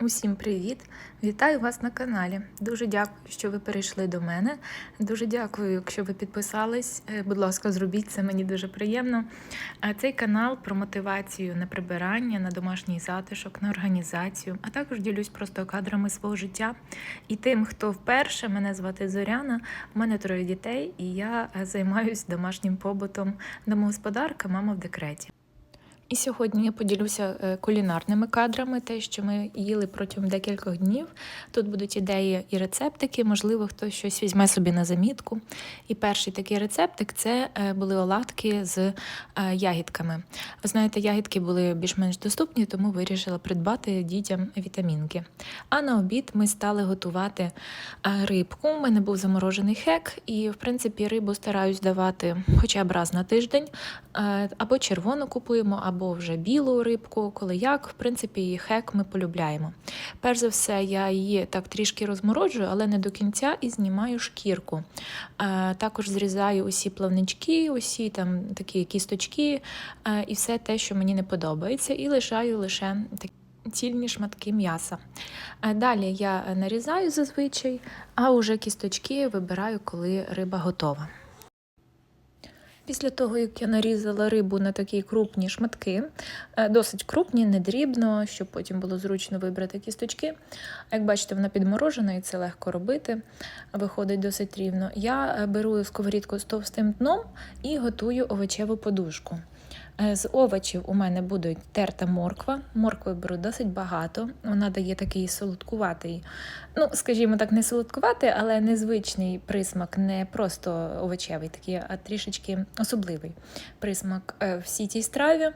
Усім привіт! Вітаю вас на каналі. Дуже дякую, що ви перейшли до мене. Дуже дякую, якщо ви підписались. Е, Будь ласка, зробіть це, мені дуже приємно. А Цей канал про мотивацію на прибирання, на домашній затишок, на організацію, а також ділюсь просто кадрами свого життя. І тим, хто вперше, мене звати Зоряна, у мене троє дітей, і я е, займаюся домашнім побутом домогосподарка, мама в декреті. І сьогодні я поділюся е, кулінарними кадрами, те, що ми їли протягом декількох днів. Тут будуть ідеї і рецептики, можливо, хтось щось візьме собі на замітку. І перший такий рецептик це е, були оладки з е, ягідками. Ви знаєте, ягідки були більш-менш доступні, тому вирішила придбати дітям вітамінки. А на обід ми стали готувати рибку. У мене був заморожений хек, і в принципі рибу стараюсь давати хоча б раз на тиждень. Або червону купуємо, або вже білу рибку, коли як. В принципі, її хек ми полюбляємо. Перш за все, я її так трішки розмороджую, але не до кінця і знімаю шкірку. Е, Також зрізаю усі плавнички, усі там такі кісточки е, і все те, що мені не подобається, і лишаю лише такі. Цільні шматки м'яса. Е, Далі я нарізаю зазвичай, а уже кісточки вибираю, коли риба готова. Після того, як я нарізала рибу на такі крупні шматки, е, досить крупні, не дрібно, щоб потім було зручно вибрати кісточки. Як бачите, вона підморожена і це легко робити, виходить досить рівно. Я е, беру сковорідку з товстим дном і готую овочеву подушку. Е, З овочів у мене буде терта морква. Моркви беру досить багато. Вона дає такий солодкуватий, ну, скажімо так, не солодкуватий, але незвичний присмак, не просто овочевий, такий, а трішечки особливий присмак е, всій цій страві.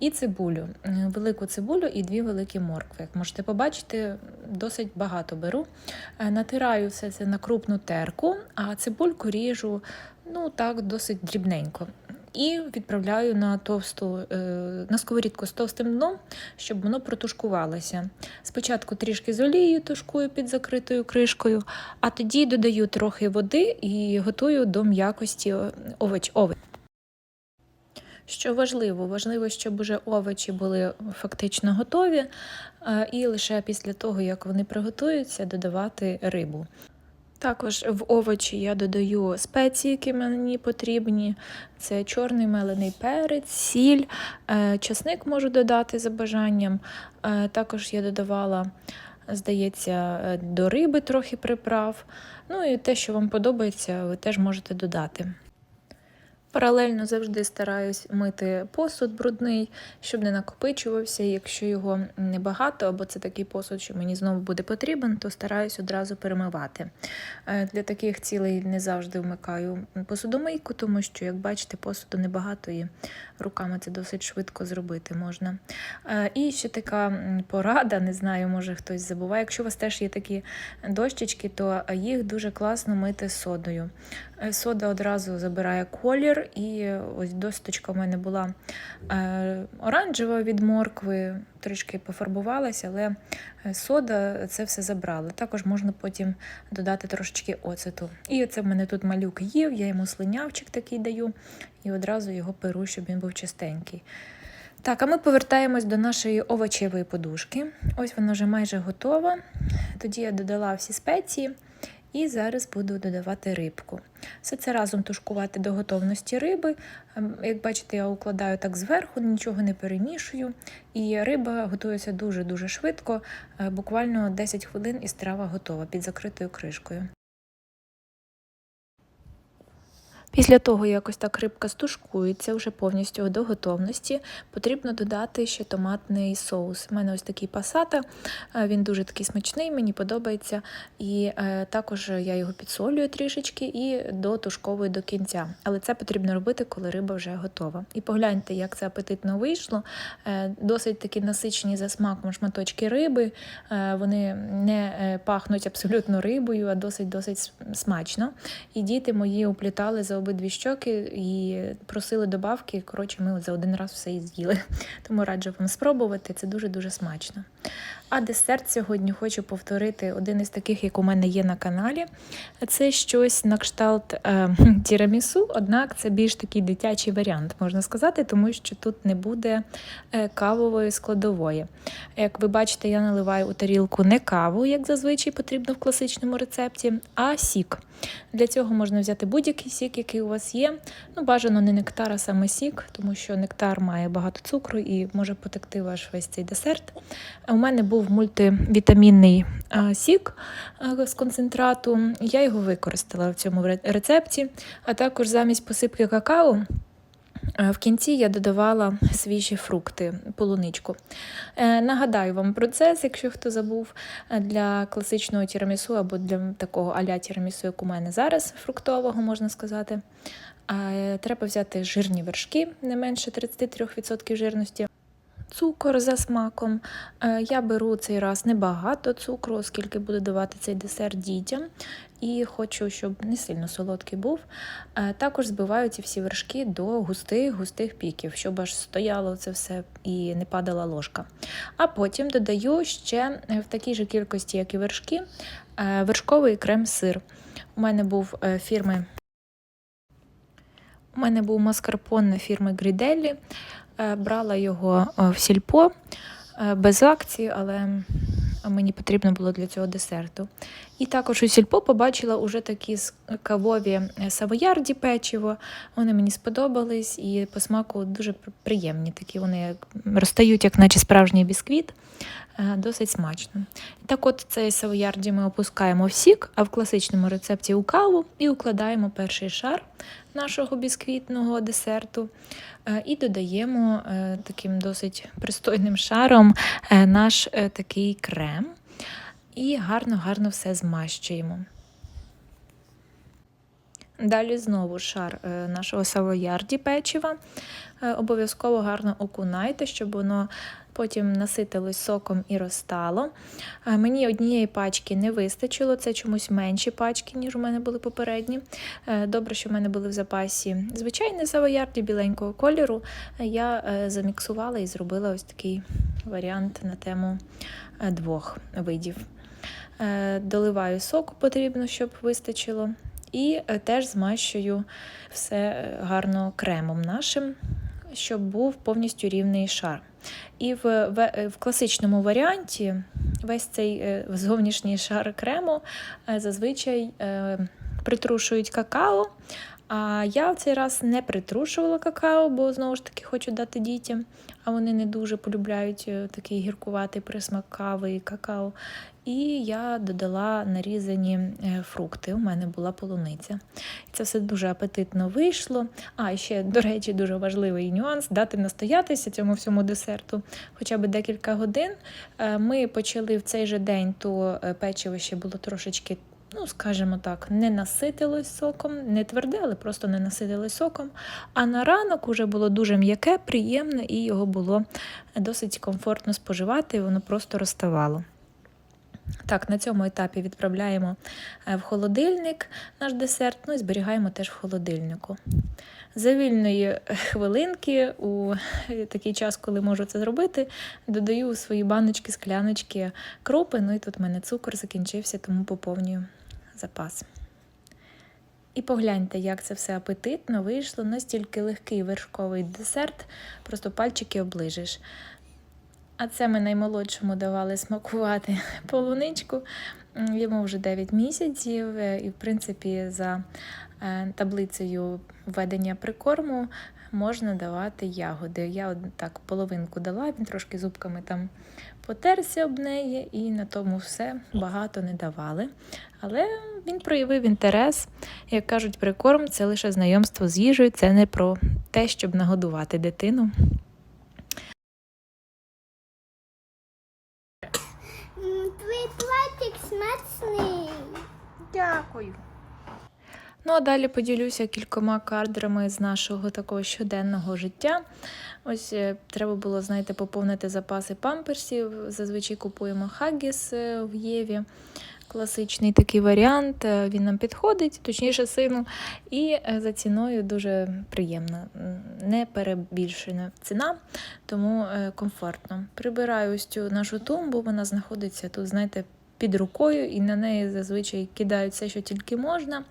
І цибулю. Велику цибулю і дві великі моркви. Як можете побачити, досить багато беру. Е, Натираю все це на крупну терку, а цибульку ріжу ну так, досить дрібненько. І відправляю на товсту е, на сковорідку з товстим дном, щоб воно протушкувалося. Спочатку трішки з олією тушкую під закритою кришкою, а тоді додаю трохи води і готую до м'якості овоч. овоч. Що важливо, важливо, щоб уже овочі були фактично готові, е, і лише після того, як вони приготуються, додавати рибу. Також в овочі я додаю спеції, які мені потрібні. Це чорний мелений перець, сіль, е, часник можу додати за бажанням. Е, Також я додавала, здається, е, до риби трохи приправ. Ну і те, що вам подобається, ви теж можете додати. Паралельно завжди стараюсь мити посуд брудний, щоб не накопичувався. Якщо його небагато, або це такий посуд, що мені знову буде потрібен, то стараюсь одразу перемивати. Е, Для таких цілей не завжди вмикаю посудомийку, тому що, як бачите, посуду небагато і руками це досить швидко зробити можна. Е, І ще така порада, не знаю, може хтось забуває. Якщо у вас теж є такі дощечки, то їх дуже класно мити содою. Е, Сода одразу забирає колір, і ось досточка в мене була е, оранжева від моркви, трішки пофарбувалася, але е, сода це все забрала. Також можна потім додати трошечки оцету. І оце в мене тут малюк їв, я йому слинявчик такий даю і одразу його перу, щоб він був чистенький. Так, а ми повертаємось до нашої овочевої подушки. Ось вона вже майже готова. Тоді я додала всі спеції. І зараз буду додавати рибку. Все це разом тушкувати до готовності риби. Ем, Як бачите, я укладаю так зверху, нічого не перемішую. І риба готується дуже-дуже швидко, е, буквально 10 хвилин і страва готова під закритою кришкою. Після того, як так рибка стушкується вже повністю до готовності, потрібно додати ще томатний соус. У мене ось такий пасата, е, він дуже такий смачний, мені подобається. І е, також я його підсолюю трішечки і дотушковую до кінця. Але це потрібно робити, коли риба вже готова. І погляньте, як це апетитно вийшло. Е, досить такі насичені за смаком шматочки риби. Вони не пахнуть абсолютно рибою, а досить-досить смачно. І діти мої уплітали за обидві щоки і просили добавки. Коротше, ми за один раз все і з'їли. Тому раджу вам спробувати. Це дуже-дуже смачно. А десерт сьогодні хочу повторити один із таких, як у мене є на каналі. Це щось на кшталт е, тірамісу, однак це більш такий дитячий варіант, можна сказати, тому що тут не буде е, кавової складової. Як ви бачите, я наливаю у тарілку не каву, як зазвичай потрібно в класичному рецепті, а сік. Для цього можна взяти будь-який сік, який у вас є. Ну, бажано не нектар, а саме сік, тому що нектар має багато цукру і може потекти ваш весь цей десерт. У мене був мультивітамінний сік з концентрату. Я його використала в цьому рецепті, а також замість посипки какао. В кінці я додавала свіжі фрукти, полуничку. Е, Нагадаю вам процес, якщо хто забув, е, для класичного тірамісу або для такого аля тірамісу, як у мене зараз, фруктового, можна сказати. Е, Треба взяти жирні вершки, не менше 33% жирності. Цукор за смаком. Е, Я беру цей раз небагато цукру, оскільки буду давати цей десерт дітям. І хочу, щоб не сильно солодкий був. Е, Також збиваю ці всі вершки до густих-густих піків, щоб аж стояло це все і не падала ложка. А потім додаю ще в такій же кількості, як і вершки, е, вершковий крем-сир. У мене був фірми. У мене був маскарпоне фірми Гріделлі. Е, Брала його е, в сільпо е, без акції, але мені потрібно було для цього десерту. І також у сільпо побачила уже такі кавові савоярді печиво. Вони мені сподобались і по смаку дуже приємні. Такі вони як розтають, як наче справжній бісквіт. Досить смачно. Так от цей савоярді ми опускаємо в сік, а в класичному рецепті у каву і укладаємо перший шар нашого бісквітного десерту. Е, І додаємо е, таким досить пристойним шаром е, наш такий крем. І гарно-гарно все змащуємо. Далі знову шар нашого савоярді печива. Обов'язково гарно окунайте, щоб воно потім наситилось соком і розтало. Е, Мені однієї пачки не вистачило, це чомусь менші пачки, ніж у мене були попередні. Е, Добре, що в мене були в запасі звичайні савоярді біленького кольору. Е, Я заміксувала і зробила ось такий варіант на тему двох видів. Доливаю соку потрібно, щоб вистачило. І теж змащую все гарно кремом нашим, щоб був повністю рівний шар. І в, в, класичному варіанті весь цей е, зовнішній шар крему е, зазвичай е, притрушують какао. А я в цей раз не притрушувала какао, бо знову ж таки хочу дати дітям, а вони не дуже полюбляють е, такий гіркуватий присмак кави і какао. І я додала нарізані е, фрукти. У мене була полуниця. І це все дуже апетитно вийшло. А ще, до речі, дуже важливий нюанс дати настоятися цьому всьому десерту хоча б декілька годин. Е, Ми почали в цей же день, то печиво ще було трошечки. Ну, скажімо так, не наситилось соком, не тверде, але просто не наситилось соком. А на ранок уже було дуже м'яке, приємне, і його було досить комфортно споживати, і воно просто розставало. Так, на цьому етапі відправляємо е, в холодильник наш десерт, ну і зберігаємо теж в холодильнику. За вільної е, хвилинки, у е, такий час, коли можу це зробити, додаю у свої баночки, скляночки крупи. Ну і тут в мене цукор закінчився, тому поповнюю запас. І погляньте, як це все апетитно вийшло. Настільки легкий вершковий десерт, просто пальчики оближиш. А це ми наймолодшому давали смакувати полуничку. Йому вже 9 місяців, е, і, в принципі, за е, таблицею введення прикорму можна давати ягоди. Я так половинку дала, він трошки зубками там потерся об неї, і на тому все багато не давали. Але він проявив інтерес. Як кажуть, прикорм це лише знайомство з їжею, це не про те, щоб нагодувати дитину. Твій платик смачний. Дякую. Ну, а далі поділюся кількома кадрами з нашого такого щоденного життя. Ось е, треба було, знаєте, поповнити запаси памперсів. Зазвичай купуємо хаггіс е, в Єві. Класичний такий варіант, е, він нам підходить, точніше сину, і за ціною дуже приємна, не перебільшена ціна, тому комфортно. Прибираю ось цю нашу тумбу, вона знаходиться тут, знаєте, під рукою, і на неї зазвичай кидають все, що тільки можна.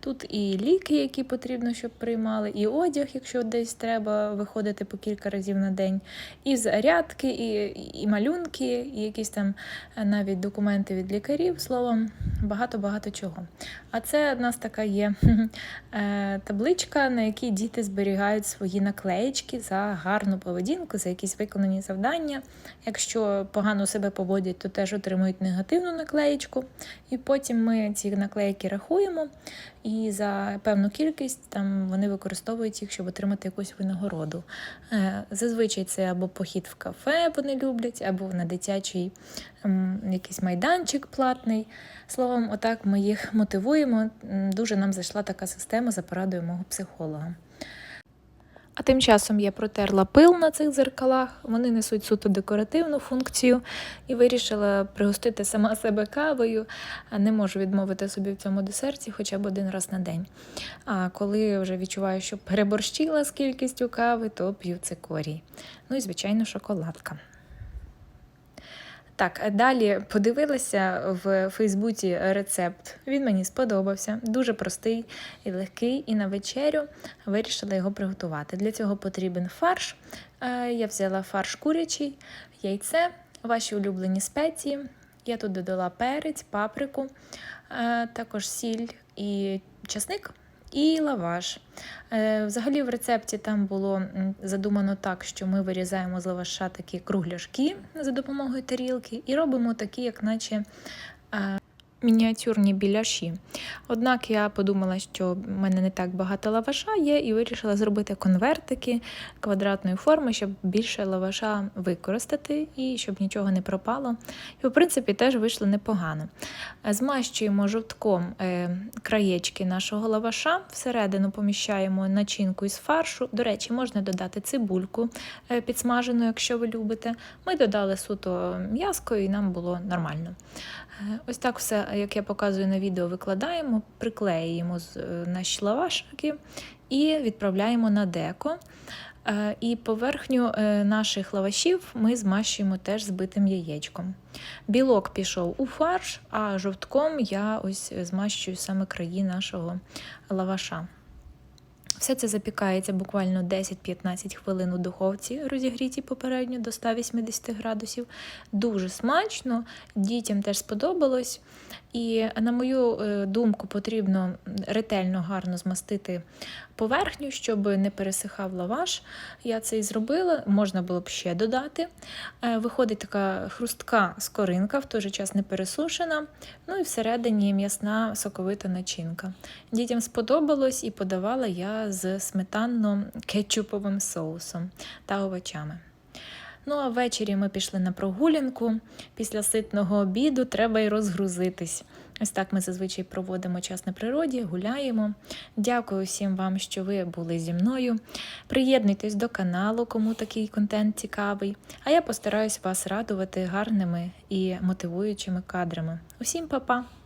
Тут і ліки, які потрібно, щоб приймали, і одяг, якщо десь треба виходити по кілька разів на день, і зарядки, і, і малюнки, і якісь там е, навіть документи від лікарів, словом, багато-багато чого. А це в нас така є е, табличка, на якій діти зберігають свої наклеєчки за гарну поведінку, за якісь виконані завдання. Якщо погано себе поводять, то теж отримують негативну наклеєчку. І потім ми ці наклейки рахуємо, і за певну кількість там вони використовують їх, щоб отримати якусь винагороду. Е, Зазвичай це або похід в кафе вони люблять, або на дитячий якийсь майданчик платний. Словом, отак ми їх мотивуємо. Дуже нам зайшла така система за порадою мого психолога. А тим часом я протерла пил на цих дзеркалах. Вони несуть суто декоративну функцію і вирішила пригостити сама себе кавою. Не можу відмовити собі в цьому десерті хоча б один раз на день. А коли вже відчуваю, що переборщила з кількістю кави, то п'ю цикорій. Ну і, звичайно, шоколадка. Так, далі подивилася в Фейсбуці рецепт. Він мені сподобався. Дуже простий і легкий. І на вечерю вирішила його приготувати. Для цього потрібен фарш. Е, Я взяла фарш курячий, яйце, ваші улюблені спеції. Я тут додала перець, паприку, е, також сіль і часник. І лаваш. Е, Взагалі в рецепті там було задумано так, що ми вирізаємо з лаваша такі кругляшки за допомогою тарілки і робимо такі, як наче е, мініатюрні біляші. Однак я подумала, що в мене не так багато лаваша є, і вирішила зробити конвертики квадратної форми, щоб більше лаваша використати і щоб нічого не пропало. І, в принципі, теж вийшло непогано. Змащуємо жовтком е, краєчки нашого лаваша, всередину поміщаємо начинку із фаршу. До речі, можна додати цибульку е, підсмажену, якщо ви любите. Ми додали суто м'яско, і нам було нормально. Ось так все, як я показую на відео, викладаємо, приклеюємо е, наші лавашики і відправляємо на деко. Е, І поверхню е, наших лавашів ми змащуємо теж збитим яєчком. Білок пішов у фарш, а жовтком я ось змащую саме краї нашого лаваша. Все це запікається буквально 10-15 хвилин у духовці, розігрітій попередньо до 180 градусів. Дуже смачно, дітям теж сподобалось. І, на мою е, думку, потрібно ретельно гарно змастити поверхню, щоб не пересихав лаваш. Я це і зробила, можна було б ще додати. Е, Виходить така хрустка скоринка, в той же час не пересушена. Ну і всередині м'ясна соковита начинка. Дітям сподобалось і подавала я з сметанно-кетчуповим соусом та овочами. Ну а ввечері ми пішли на прогулянку. Після ситного обіду треба й розгрузитись. Ось так ми зазвичай проводимо час на природі, гуляємо. Дякую всім вам, що ви були зі мною. Приєднуйтесь до каналу, кому такий контент цікавий. А я постараюсь вас радувати гарними і мотивуючими кадрами. Усім па-па!